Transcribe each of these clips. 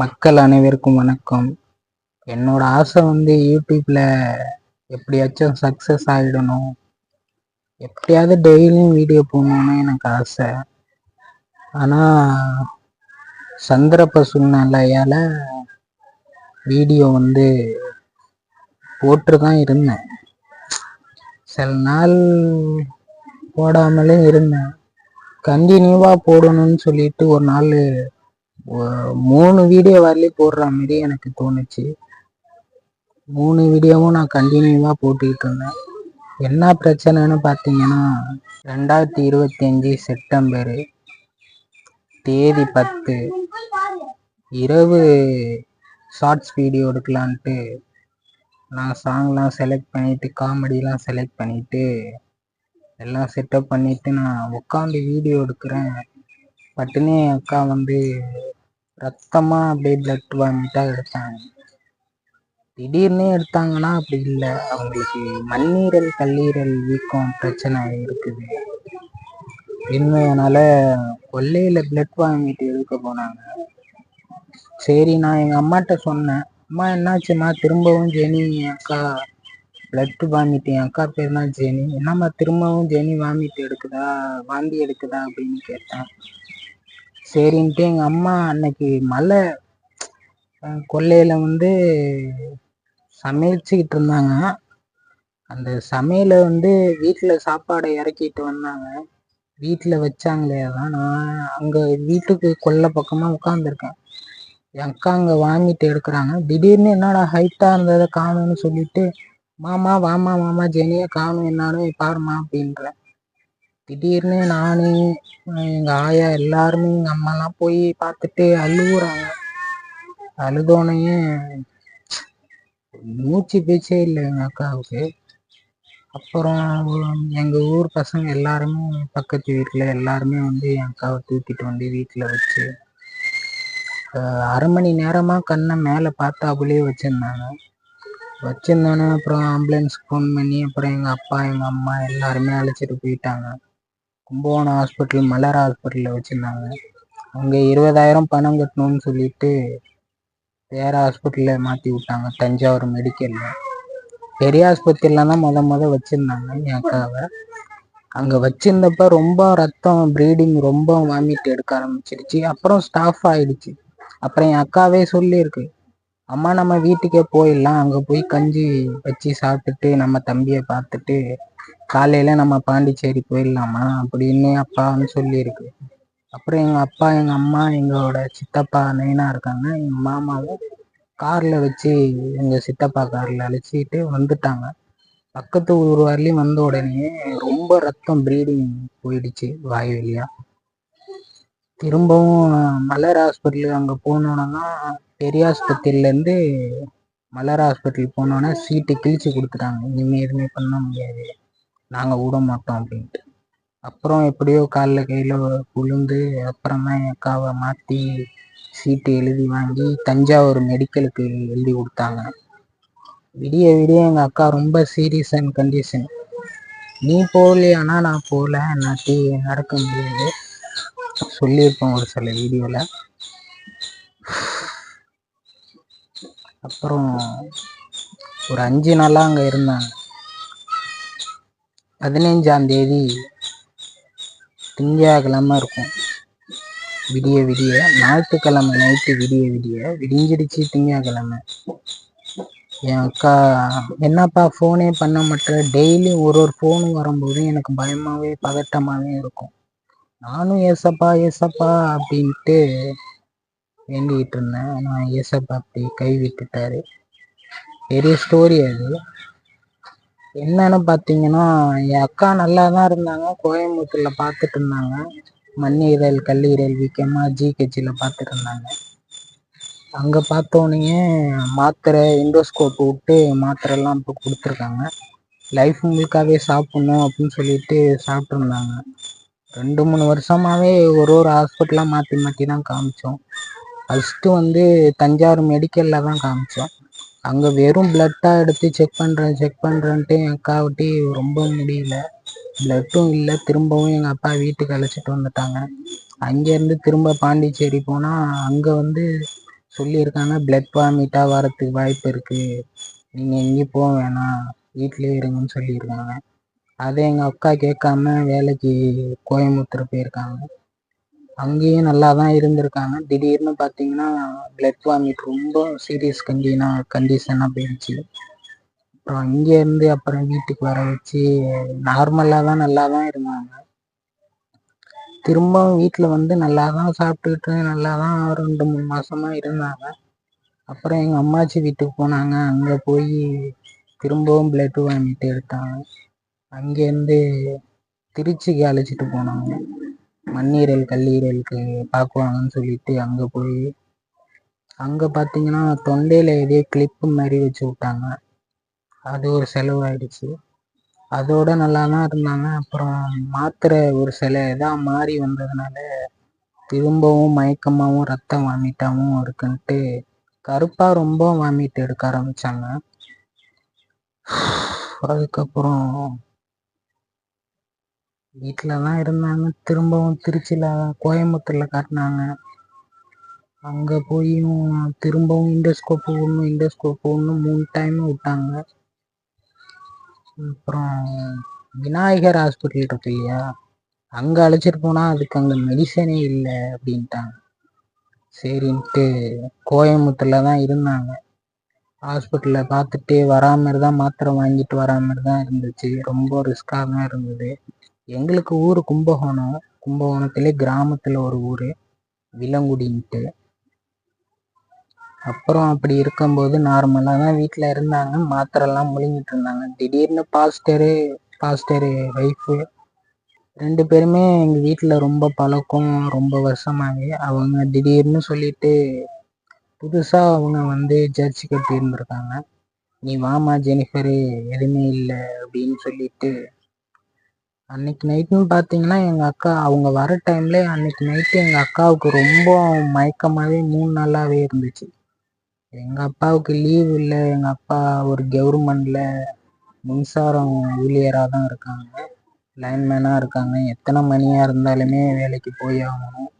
மக்கள் அனைவருக்கும் வணக்கம். என்னோட ஆசை வந்து யூடியூப்பில் எப்படியாச்சும் சக்ஸஸ் ஆகிடணும் எப்படியாவது டெய்லியும் வீடியோ போடணும்னு எனக்கு ஆசை. ஆனால் சந்தர்ப்ப சூழ்நிலையால் வீடியோ வந்து போட்டு தான் இருந்தேன். சில நாள் போடாமலே இருந்தேன். கண்டினியூவாக போடணும்னு சொல்லிட்டு ஒரு நாள் மூணு வீடியோ வரலையும் போடுற மாதிரி எனக்கு தோணுச்சு. மூணு வீடியோவும் நான் கண்டினியூவாக போட்டுக்கிட்டு இருந்தேன். என்ன பிரச்சனைன்னு பார்த்தீங்கன்னா ரெண்டாயிரத்தி இருபத்தி அஞ்சு செப்டம்பரு தேதி பத்து இரவு ஷார்ட்ஸ் வீடியோ எடுக்கலான்ட்டு நான் சாங்லாம் செலக்ட் பண்ணிவிட்டு காமெடிலாம் செலக்ட் பண்ணிவிட்டு எல்லாம் செட்டப் பண்ணிவிட்டு நான் உட்காந்து வீடியோ எடுக்கிறேன். பட்டுனே அக்கா வந்து ரத்தமாக அப்படியே பிளட் வாமிட்டாக எடுத்தாங்க. திடீர்னு எடுத்தாங்கன்னா அப்படி இல்லை. அவங்களுக்கு மண்ணீரல் கல்லீரல் வீக்கம் பிரச்சனை இருக்குது. என்னனால கொல்லையில் பிளட் வாங்கிட்டு எடுக்க போனாங்க. சரி நான் எங்கள் அம்மாட்ட சொன்னேன். அம்மா என்னாச்சும்மா திரும்பவும் ஜெனி என் அக்கா பிளட் வாமிட்டு என் அக்கா பேர் தான் ஜெனி. என்னம்மா திரும்பவும் ஜெனி வாமிட்டு எடுக்குதா? வாந்தி எடுக்குதா? அப்படின்னு கேட்டேன். சரின்ட்டு எங்கள் அம்மா அன்னைக்கு மலை கொல்லையில் வந்து சமைச்சிக்கிட்டு இருந்தாங்க. அந்த சமையலை வந்து வீட்டில் சாப்பாடை இறக்கிட்டு வந்தாங்க. வீட்டில் வச்சாங்களே அதான் நான் அங்கே வீட்டுக்கு கொல்லை பக்கமாக உட்காந்துருக்கேன் என் அக்கா அங்கே வாங்கிட்டு எடுக்கிறாங்க. திடீர்னு என்னடா ஹைட்டாக இருந்ததை காணும்னு சொல்லிட்டு மாமா வாமா மாமா ஜெனியை காணும் என்னான்னு பாருமா அப்படின்றேன் திடீர்னு நான் எங்கள் ஆயா எல்லாருமே எங்கள் அம்மாலாம் போய் பார்த்துட்டு அழுகுறாங்க அழுதோனையே மூச்சு பேச்சே இல்லை எங்கள் அக்காவுக்கு. அப்புறம் எங்கள் ஊர் பசங்க எல்லாருமே பக்கத்து வீட்டில் எல்லாருமே வந்து என் அக்காவை தூக்கிட்டு வந்து வீட்டில் வச்சு அரை மணி நேரமாக கண்ணை மேலே அப்படியே வச்சுருந்தாங்க. வச்சுருந்தோன்னே அப்புறம் ஆம்புலன்ஸ் ஃபோன் பண்ணி அப்புறம் எங்கள் அப்பா எங்கள் அம்மா எல்லாருமே அழைச்சிட்டு போயிட்டாங்க. கும்பகோணம் ஹாஸ்பிட்டல் மலர் ஹாஸ்பிட்டலில் வச்சுருந்தாங்க. அங்கே இருபதாயிரம் பணம் கட்டணும்னு சொல்லிட்டு வேற ஹாஸ்பிட்டலில் மாற்றி விட்டாங்க தஞ்சாவூர் மெடிக்கலில் பெரிய ஆஸ்பத்திரியில் தான் முத முத வச்சுருந்தாங்க என் அக்காவை. அங்கே வச்சுருந்தப்ப ரொம்ப ரத்தம் ப்ரீடிங் ரொம்ப வாமிட் எடுக்க ஆரம்பிச்சிருச்சு. அப்புறம் ஸ்டாஃப் ஆயிடுச்சு. அப்புறம் என் அக்காவே சொல்லியிருக்கு அம்மா நம்ம வீட்டுக்கே போயிடலாம். அங்கே போய் கஞ்சி வச்சு சாப்பிட்டுட்டு நம்ம தம்பியை பார்த்துட்டு காலையில் நம்ம பாண்டிச்சேரி போயிடலாமா அப்படின்னு அப்பான்னு சொல்லியிருக்கு. அப்புறம் எங்கள் அப்பா எங்கள் அம்மா எங்களோட சித்தப்பா நைனா இருக்காங்க. எங்கள் மாமாவும் காரில் வச்சு எங்கள் சித்தப்பா காரில் அழைச்சிட்டு வந்துட்டாங்க. பக்கத்து ஊர் வரலையும் வந்த உடனே ரொம்ப ரத்தம் ப்ரீடிங் போயிடுச்சு வாய் வழியாக திரும்பவும் மலர் ஹாஸ்பிட்டல் அங்கே போனோன்னா பெரிய ஆஸ்பத்திரியிலேருந்து மலர் ஹாஸ்பிட்டல் போனோன்னா சீட்டு கிழிச்சு கொடுத்துட்டாங்க. இனிமேல் எதுவுமே பண்ண முடியாது. நாங்கள் விட மாட்டோம் அப்படின்ட்டு. அப்புறம் எப்படியோ காலில் கையில் விழுந்து அப்புறமா என் அக்காவை மாற்றி சீட்டு எழுதி வாங்கி தஞ்சாவூர் மெடிக்கலுக்கு எழுதி கொடுத்தாங்க. விடிய விடிய எங்கள் அக்கா ரொம்ப சீரியஸ் அண்ட் கண்டிஷன் நீ போகலையானா நான் போகல என்னாட்டி நடக்க முடியாது. சொல்லியிருப்பேன் ஒரு சில வீடியோவில் அப்புறம் ஒரு அஞ்சு நாளாக அங்கே இருந்தாங்க. பதினைஞ்சாம் தேதி திங்கக்கிழமை இருக்கும். விடிய விடிய ஞாயிற்றுக்கிழமை நைட்டு விடிய விடிய விடிஞ்சிடுச்சு திங்கக்கிழமை. என் அக்கா என்னப்பா ஃபோனே பண்ண மாட்டேன் டெய்லி ஒரு ஒரு ஃபோனும் வரும்போது எனக்கு பயமாகவே பதட்டமாகவே இருக்கும். நானும் ஏசப்பா ஏசப்பா அப்படின்ட்டு வேண்டிகிட்டு இருந்தேன். நான் ஏசப்பா அப்படி கை விட்டுட்டாரு. பெரிய ஸ்டோரி அது. என்னன்னு பார்த்தீங்கன்னா என் அக்கா நல்லா தான் இருந்தாங்க. கோயம்புத்தூரில் பார்த்துட்டு இருந்தாங்க. மண்ணீரல் கல்லீரல் வீக்கமாக ஜிஹெச்சில் பார்த்துட்டு இருந்தாங்க. அங்கே பார்த்தோன்னே மாத்திரை இண்டோஸ்கோப் விட்டு மாத்திரைலாம் இப்போ கொடுத்துருக்காங்க. லைஃப் உங்களுக்காகவே சாப்பிட்ணும் அப்படின்னு சொல்லிட்டு சாப்பிட்ருந்தாங்க ரெண்டு மூணு வருஷமாகவே ஒரு ஒரு ஹாஸ்பிட்டலாக மாற்றி மாற்றி தான் காமிச்சோம். ஃபஸ்ட்டு வந்து தஞ்சாவூர் மெடிக்கலில் தான் காமிச்சோம். அங்கே வெறும் பிளட்டாக எடுத்து செக் பண்ணுறேன் செக் பண்ணுறேன்ட்டு என் அக்காவட்டி ரொம்ப முடியல. பிளட்டும் இல்லை திரும்பவும் எங்கள் அப்பா வீட்டுக்கு அழைச்சிட்டு வந்துட்டாங்க. அங்கேருந்து திரும்ப பாண்டிச்சேரி போனால் அங்கே வந்து சொல்லியிருக்காங்க பிளட் வாமிட்டாக வரத்துக்கு வாய்ப்பு இருக்குது நீங்கள் எங்கேயும் போக வேணாம் வீட்டிலே இருங்கன்னு சொல்லியிருக்காங்க. அதை எங்கள் அக்கா கேட்காம வேலைக்கு கோயம்புத்தூர் போயிருக்காங்க. அங்கேயும் நல்லா தான் இருந்திருக்காங்க. திடீர்னு பார்த்தீங்கன்னா பிளட் வாமிட் ரொம்ப சீரியஸ் கண்டினா கண்டிஷனாக போயிடுச்சு அப்புறம் இங்கேருந்து அப்புறம் வீட்டுக்கு வர வச்சு நார்மலாக தான் நல்லா தான் இருந்தாங்க. திரும்பவும் வீட்டில் வந்து நல்லா தான் சாப்பிட்டுக்கிட்டு நல்லா தான் ரெண்டு மூணு மாதமாக இருந்தாங்க. அப்புறம் எங்கள் அம்மாச்சி வீட்டுக்கு போனாங்க. அங்கே போய் திரும்பவும் பிளட் வாங்கிட்டு எடுத்தாங்க. அங்கேருந்து திருச்சிக்கு அழைச்சிட்டு போனாங்க. மண்ணீரல் கல்லீரலுக்கு பார்க்குவாங்கன்னு சொல்லிட்டு அங்கே போய் அங்கே பார்த்தீங்கன்னா தொண்டையில் எதே கிளிப்பு மாதிரி வச்சு விட்டாங்க. அது ஒரு செலவாயிடுச்சு. அதோட நல்லா தான் இருந்தாங்க. அப்புறம் மாத்திரை ஒரு சில இதாக மாறி வந்ததுனால திரும்பவும் மயக்கமாகவும் ரத்தம் வாமிட்டாகவும் இருக்குன்ட்டு கருப்பாக ரொம்ப வாமிட் எடுக்க ஆரம்பித்தாங்க அதுக்கப்புறம் வீட்டில் தான் இருந்தாங்க. திரும்பவும் திருச்சியில் கோயம்புத்தூரில் காட்டினாங்க. அங்கே போயும் திரும்பவும் இண்டோஸ்கோப் ஒன்று இண்டோஸ்கோப் ஒன்று மூணு டைம் விட்டாங்க. அப்புறம் விநாயகர் ஹாஸ்பிட்டல் இருக்கு இல்லையா? அங்கே அழைச்சிட்டு போனால் அதுக்கு அங்கே மெடிசனே இல்லை அப்படின்ட்டாங்க. சரின்ட்டு கோயம்புத்தூரில் தான் இருந்தாங்க. ஹாஸ்பிட்டலில் பார்த்துட்டு வராமாரி தான் மாத்திரை வாங்கிட்டு வரா மாதிரி தான் இருந்துச்சு. ரொம்ப ரிஸ்க்காக தான் இருந்தது. எங்களுக்கு ஊர் கும்பகோணம். கும்பகோணத்துலேயே கிராமத்தில் ஒரு ஊர் விலங்குடின்ட்டு. அப்புறம் அப்படி இருக்கும்போது நார்மலாக தான் வீட்டில் இருந்தாங்க. மாத்திரைலாம் முழுங்கிட்டு இருந்தாங்க. திடீர்னு பாஸ்டரு பாஸ்டரு ஒய்ஃபு ரெண்டு பேருமே எங்கள் வீட்டில் ரொம்ப பழக்கம் ரொம்ப வருஷமாகவே அவங்க திடீர்னு சொல்லிட்டு புதுசாக அவங்க வந்து ஜட்ஜி கட்டி இருந்திருக்காங்க நீ வாமா ஜெனிஃபரு எதுவுமே இல்லை அப்படின்னு சொல்லிட்டு அன்னைக்கு நைட்டுன்னு பார்த்தீங்கன்னா எங்கள் அக்கா அவங்க வர டைம்ல அன்னைக்கு நைட்டு எங்கள் அக்காவுக்கு ரொம்ப மயக்கமாகவே மூணு நாளாகவே இருந்துச்சு. எங்கள் அப்பாவுக்கு லீவ் இல்லை எங்கள் அப்பா ஒரு கவர்மெண்டில் மின்சாரம் ஊழியராக தான் இருக்காங்க. லைன்மேனாக இருக்காங்க. எத்தனை மணியாக இருந்தாலுமே வேலைக்கு போய் ஆகணும்.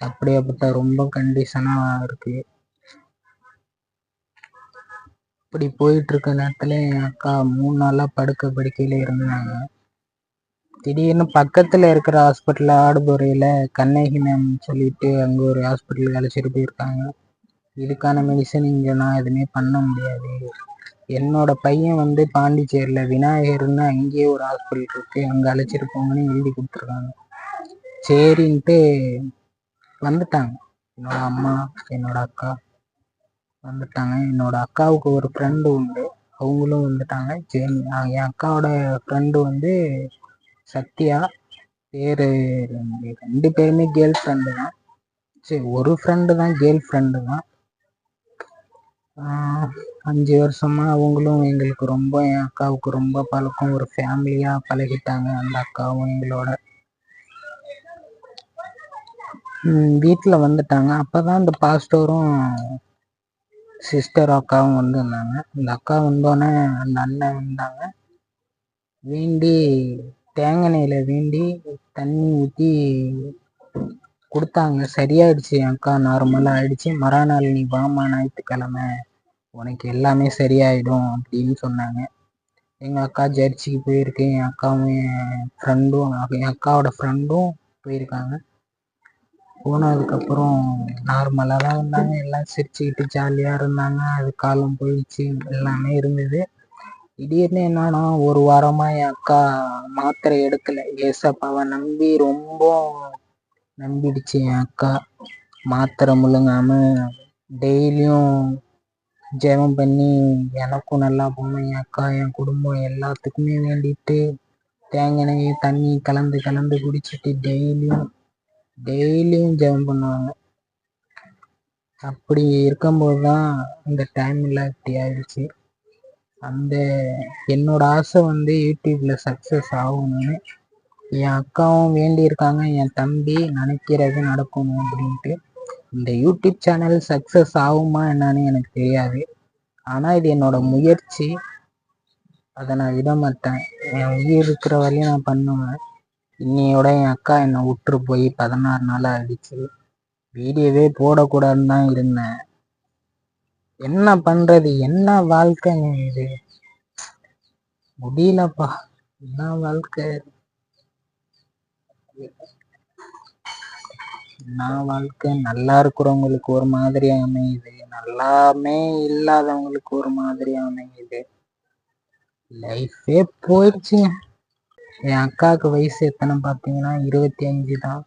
அப்படியாப்பட்ட ரொம்ப கண்டிஷனாக இருக்குது இப்படி போயிட்டுருக்க நேரத்தில் என் அக்கா மூணு நாளாக படுக்க படுக்கையில் இருந்தாங்க. திடீர்னு பக்கத்தில் இருக்கிற ஹாஸ்பிட்டலில் ஆடுதுறையில் கண்ணகி மேம் சொல்லிட்டு அங்கே ஒரு ஹாஸ்பிட்டலுக்கு அழைச்சிட்டு போயிருக்காங்க. இதுக்கான மெடிசன் இங்கே நான் எதுவுமே பண்ண முடியாது. என்னோட பையன் வந்து பாண்டிச்சேரியில் விநாயகர்னு அங்கேயே ஒரு ஹாஸ்பிட்டல் இருக்கு. அங்கே அழைச்சிட்டு போங்கன்னு எழுதி கொடுத்துருக்காங்க. சரின்ட்டு வந்துட்டாங்க. என்னோட அம்மா என்னோட அக்கா வந்துட்டாங்க. என்னோட அக்காவுக்கு ஒரு ஃப்ரெண்டு உண்டு. அவங்களும் வந்துட்டாங்க. சரி என் அக்காவோட ஃப்ரெண்டு வந்து சத்யா பேர் ரெண்டு பேருமே கேர்ள் ஃப்ரெண்டு தான். சரி ஒரு ஃப்ரெண்டு தான் கேர்ள் ஃப்ரெண்டு தான். அஞ்சு வருஷமா அவங்களும் எங்களுக்கு ரொம்ப என் அக்காவுக்கு ரொம்ப பழக்கம். ஒரு ஃபேமிலியாக பழகிட்டாங்க அந்த அக்காவும் எங்களோட. வீட்டில் வந்துட்டாங்க. அப்போ தான் இந்த பாஸ்டரும் சிஸ்டர் அக்காவும் வந்திருந்தாங்க. அந்த அக்கா வந்தோடனே அந்த அண்ணன் வந்தாங்க. வேண்டி தேங்காய் வேண்டி தண்ணி ஊற்றி கொடுத்தாங்க. சரியாயிடுச்சு என் அக்கா நார்மலாக ஆயிடுச்சு. மறுநாள் நீ வாமா ஞாயிற்றுக்கிழமை. உனக்கு எல்லாமே சரியாயிடும் அப்படின்னு சொன்னாங்க. எங்கள் அக்கா ஜெர்ச்சிக்கு போயிருக்கு. என் அக்காவும் என் ஃப்ரெண்டும் என் அக்காவோட ஃப்ரெண்டும் போயிருக்காங்க. போனதுக்கப்புறம் நார்மலாக தான் இருந்தாங்க. எல்லாம் சிரிச்சுக்கிட்டு ஜாலியாக இருந்தாங்க. அது காலம் போயிடுச்சு. எல்லாமே இருந்தது. திடீர்னு என்னன்னா ஒரு வாரமாக என் அக்கா மாத்திரை எடுக்கலை. ஏசப்பாவை நம்பி ரொம்ப நம்பிடுச்சு என் அக்கா. மாத்திரை முழுங்காம டெய்லியும் ஜெபம் பண்ணி எனக்கும் நல்லா போகணும் என் அக்கா என் குடும்பம் எல்லாத்துக்குமே வேண்டிட்டு தேங்காய் தண்ணி கலந்து கலந்து குடிச்சிட்டு டெய்லியும் டெய்லியும் ஜெபம் பண்ணுவாங்க. அப்படி இருக்கும்போது தான் இந்த டைமில் இப்படி ஆயிடுச்சு. அந்த என்னோட ஆசை வந்து யூடியூப்ல சக்ஸஸ் ஆகணும்னு. என் அக்காவும் வேண்டியிருக்காங்க என் தம்பி நினைக்கிறது நடக்கணும் அப்படின்ட்டு. இந்த யூடியூப் சேனல் சக்ஸஸ் ஆகுமா என்னன்னு எனக்கு தெரியாது. ஆனால் இது என்னோட முயற்சி. அதை நான் விட மாட்டேன் என் உயிர் இருக்கிற வரையும் நான் பண்ணுவேன். இன்னையோட என் அக்கா என்னை விட்டுரு போய் பதினாறு நாள் ஆகிடுச்சு வீடியோவே போடக்கூடாதுன்னு தான் இருந்தேன். என்ன பண்றது? என்ன வாழ்க்கைங்க இது? முடியலப்பா. என்ன வாழ்க்கை? என்ன வாழ்க்கை? நல்லா இருக்கிறவங்களுக்கு ஒரு மாதிரி அமையுது. நல்லாமே இல்லாதவங்களுக்கு ஒரு மாதிரி அமையுது. லைஃபே போயிடுச்சுங்க என் அக்காவுக்கு வயசு எத்தனை பார்த்தீங்கன்னா இருபத்தி அஞ்சு தான்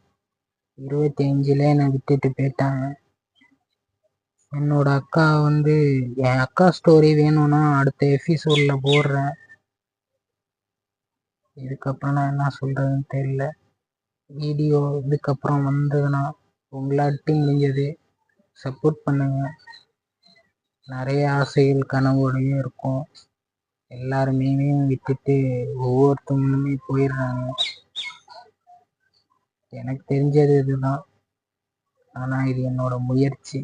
இருபத்தி அஞ்சுல என்னை விட்டுட்டு போயிட்டாங்க. என்னோட அக்கா வந்து என் அக்கா ஸ்டோரி வேணும்னா அடுத்த எபிசோடில் போடுறேன். இதுக்கப்புறம் நான் என்ன சொல்கிறதுன்னு தெரியல. வீடியோ இதுக்கப்புறம் வந்ததுன்னா உங்களாட்டி முடிஞ்சது. சப்போர்ட் பண்ணுங்கள் நிறைய ஆசைகள் கனவோடையும் இருக்கும். எல்லாருமே விட்டுட்டு ஒவ்வொருத்தவங்களுமே போயிடுறாங்க. எனக்கு தெரிஞ்சது இதுதான். ஆனால் இது என்னோட முயற்சி.